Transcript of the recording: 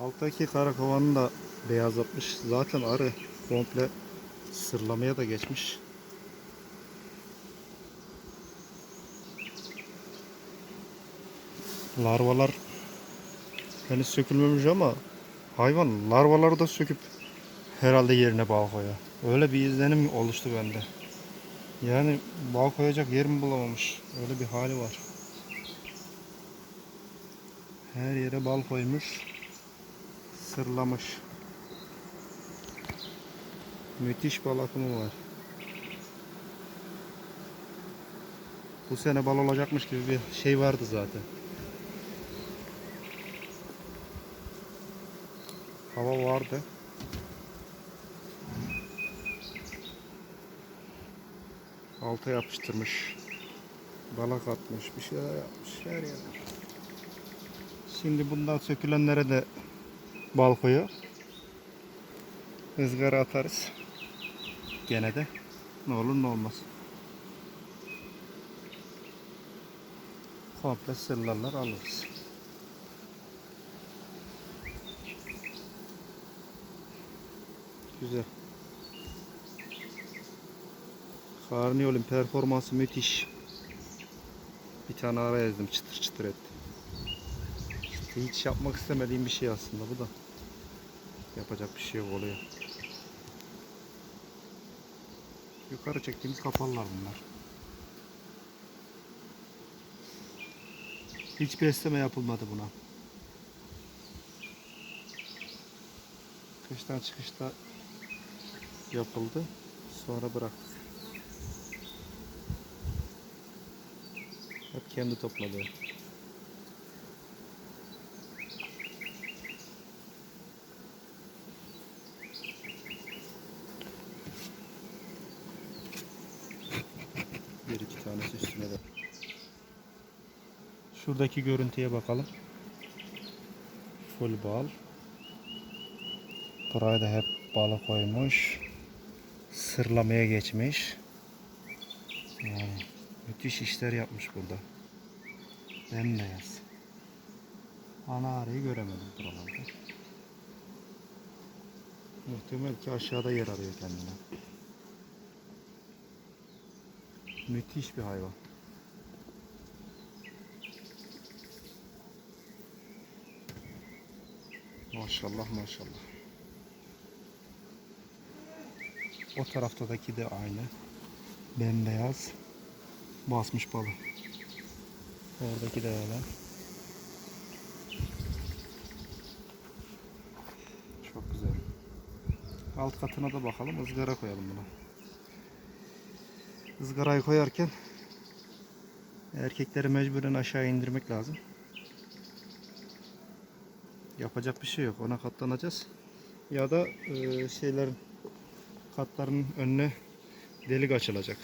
Alttaki karakovanı da beyazlatmış. Zaten arı komple sırlamaya da geçmiş. Larvalar henüz sökülmemiş ama hayvan larvaları da söküp herhalde yerine bal koyuyor. Öyle bir izlenim oluştu bende. Yani bal koyacak yer mi bulamamış? Öyle bir hali var. Her yere bal koymuş. Sırlamış. Müthiş bal var. Bu sene bal olacakmış gibi bir şey vardı zaten. Hava vardı. Alta yapıştırmış. Balak atmış. Bir şeyler yapmış. Her yere. Şimdi bundan sökülenlere de bal koyuyor. Izgara atarız. Gene de ne olur ne olmaz. Komple sırlarlar alırız. Güzel. Karniyolun performansı müthiş. Bir tane ara ezdim çıtır çıtır etti. Hiç yapmak istemediğim bir şey aslında bu da. Yapacak bir şey yok oluyor. Yukarı çektiğimiz kapalılar bunlar. Hiç besleme yapılmadı buna. Kıştan çıkışta yapıldı. Sonra bıraktık. Hep kendi topladı. Bir iki tanesi üstüne de. Şuradaki görüntüye bakalım. Full bal. Buraya da hep balı koymuş. Sırlamaya geçmiş. Yani müthiş işler yapmış burada. Bembeyaz. Ana arıyı göremedim buralarda. Muhtemel ki aşağıda yer arıyor kendine. Müthiş bir hayvan. Maşallah maşallah. O taraftaki de aynı. Bembeyaz. Basmış balı. Oradaki de öyle. Çok güzel. Alt katına da bakalım. ızgara koyalım buna. Izgarayı koyarken erkekleri mecburen aşağı indirmek lazım. Yapacak bir şey yok. Ona katlanacağız. Ya da e, şeylerin katların önüne delik açılacak.